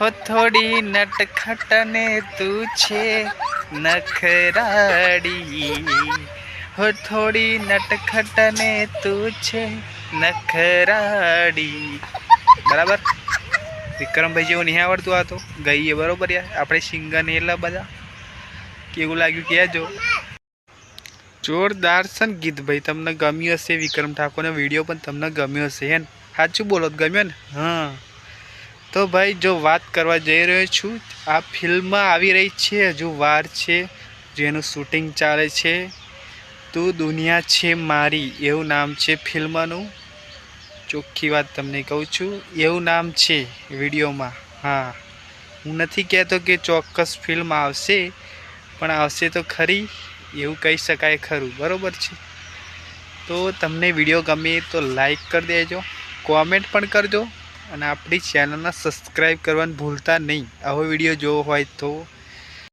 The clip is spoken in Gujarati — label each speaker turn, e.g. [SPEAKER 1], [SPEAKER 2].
[SPEAKER 1] હો થોડી નટખટ ને તું છે નખરાડી. હો થોડી નટખટ ને તું છે નખરાડી. બરાબર? વિક્રમભાઈ જેવું નહીં આવડતું આ તો. ગઈએ, બરોબર યાર. આપણે સિંગર ને એટલા બધા. કેવું લાગ્યું કહેજો. જોરદાર છે ને ગીત ભાઈ. તમને ગમ્યું હશે વિક્રમ ઠાકોરનો વીડિયો, પણ તમને ગમ્યો હશે, હે ને? સાચું બોલો ગમ્યો ને? હા. તો ભાઈ, જો વાત કરવા જઈ રહ્યો છું, આ ફિલ્મ આવી રહી છે, હજુ વાર છે, જેનું શૂટિંગ ચાલે છે. તું દુનિયા છે મારી, એવું નામ છે ફિલ્મનું. ચોખ્ખી વાત તમને કહું છું, એવું નામ છે વિડીયોમાં. હા, હું નથી કહેતો કે ચોક્કસ ફિલ્મ આવશે, પણ આવશે તો ખરી, એવું કહી શકાય ખરું, બરાબર છે? તો તમને વીડિયો ગમે તો લાઈક કરી દેજો, કોમેન્ટ પણ કરજો અને આપણી ચેનલને સબસ્ક્રાઈબ કરવાનું ભૂલતા નહીં. આવો વીડિયો જોવો હોય તો